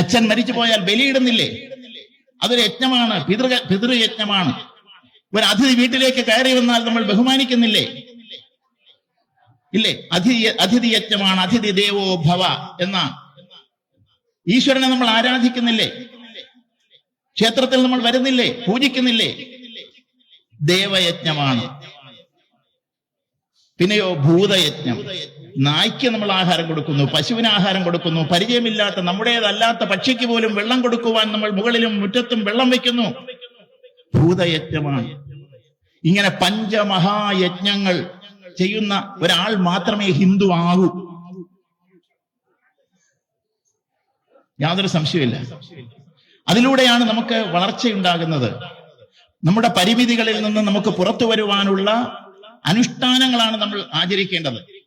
അച്ഛൻ മരിച്ചു പോയാൽ ബലിയിടുന്നില്ലേ? അതൊരു യജ്ഞമാണ് പിതൃ പിതൃയജ്ഞമാണ്. ഒരു അതിഥി വീട്ടിലേക്ക് കയറി വന്നാൽ നമ്മൾ ബഹുമാനിക്കുന്നില്ലേ? ഇല്ലേ? അതിഥി അതിഥി യജ്ഞമാണ് അതിഥി ദേവോ ഭവ എന്ന ഈശ്വരനെ നമ്മൾ ആരാധിക്കുന്നില്ലേ? ക്ഷേത്രത്തിൽ നമ്മൾ വരുന്നില്ലേ? പൂജിക്കുന്നില്ലേ? ദേവയജ്ഞമാണ്. പിന്നെയോ ഭൂതയജ്ഞം. നായ്ക്ക് നമ്മൾ ആഹാരം കൊടുക്കുന്നു പശുവിന് ആഹാരം കൊടുക്കുന്നു പരിചയമില്ലാത്ത നമ്മുടേതല്ലാത്ത പക്ഷിക്ക് പോലും വെള്ളം കൊടുക്കുവാൻ നമ്മൾ മുകളിലും മുറ്റത്തും വെള്ളം വെക്കുന്നു ഭൂതയജ്ഞമാണ്. ഇങ്ങനെ പഞ്ചമഹായജ്ഞങ്ങൾ ചെയ്യുന്ന ഒരാൾ മാത്രമേ ഹിന്ദു ആകൂ. യാതൊരു സംശയമില്ല അതിലൂടെയാണ് നമുക്ക് വളർച്ചയുണ്ടാകുന്നത്. നമ്മുടെ പരിമിതികളിൽ നിന്ന് നമുക്ക് പുറത്തു വരുവാനുള്ള അനുഷ്ഠാനങ്ങളാണ് നമ്മൾ ആചരിക്കേണ്ടത്.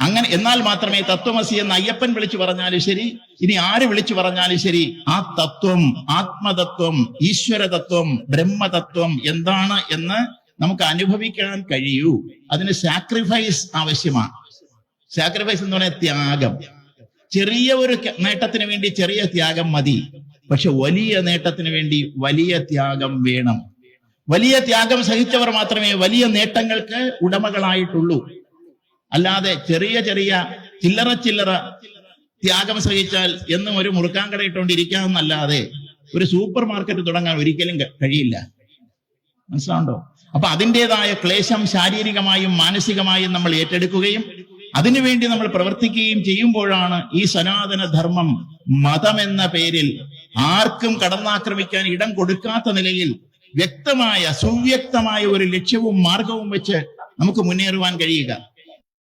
അങ്ങനെ എന്നാൽ മാത്രമേ തത്വമസി എന്ന് അയ്യപ്പൻ വിളിച്ചു പറഞ്ഞാലും ശരി ഇനി ആര് വിളിച്ചു പറഞ്ഞാലും ശരി ആ തത്വം ആത്മതത്വം ഈശ്വരതത്വം ബ്രഹ്മതത്വം എന്താണ് എന്ന് നമുക്ക് അനുഭവിക്കാൻ കഴിയൂ. അതിന് സാക്രിഫൈസ് ആവശ്യമാണ്. സാക്രിഫൈസ് എന്ന് പറഞ്ഞാൽ ത്യാഗം. ചെറിയ ഒരു നേട്ടത്തിന് വേണ്ടി ചെറിയ ത്യാഗം മതി. പക്ഷെ വലിയ നേട്ടത്തിന് വേണ്ടി വലിയ ത്യാഗം വേണം. വലിയ ത്യാഗം സഹിച്ചവർ മാത്രമേ വലിയ നേട്ടങ്ങൾക്ക് ഉടമകളായിട്ടുള്ളൂ. അല്ലാതെ ചെറിയ ചെറിയ ചില്ലറ ചില്ലറ ത്യാഗം സഹിച്ചാൽ എന്നും ഒരു മുറുക്കാൻ കടയിട്ടുകൊണ്ടിരിക്കാമെന്നല്ലാതെ ഒരു സൂപ്പർ മാർക്കറ്റ് തുടങ്ങാൻ ഒരിക്കലും കഴിയില്ല. മനസ്സിലാണ്ടോ അപ്പൊ അതിന്റെതായ ക്ലേശം ശാരീരികമായും മാനസികമായും നമ്മൾ ഏറ്റെടുക്കുകയും അതിനുവേണ്ടി നമ്മൾ പ്രവർത്തിക്കുകയും ചെയ്യുമ്പോഴാണ് ഈ സനാതന ധർമ്മം മതം എന്ന പേരിൽ ആർക്കും കടന്നാക്രമിക്കാൻ ഇടം കൊടുക്കാത്ത നിലയിൽ വ്യക്തമായ സുവ്യക്തമായ ഒരു ലക്ഷ്യവും മാർഗവും വെച്ച് നമുക്ക് മുന്നേറുവാൻ കഴിയുക.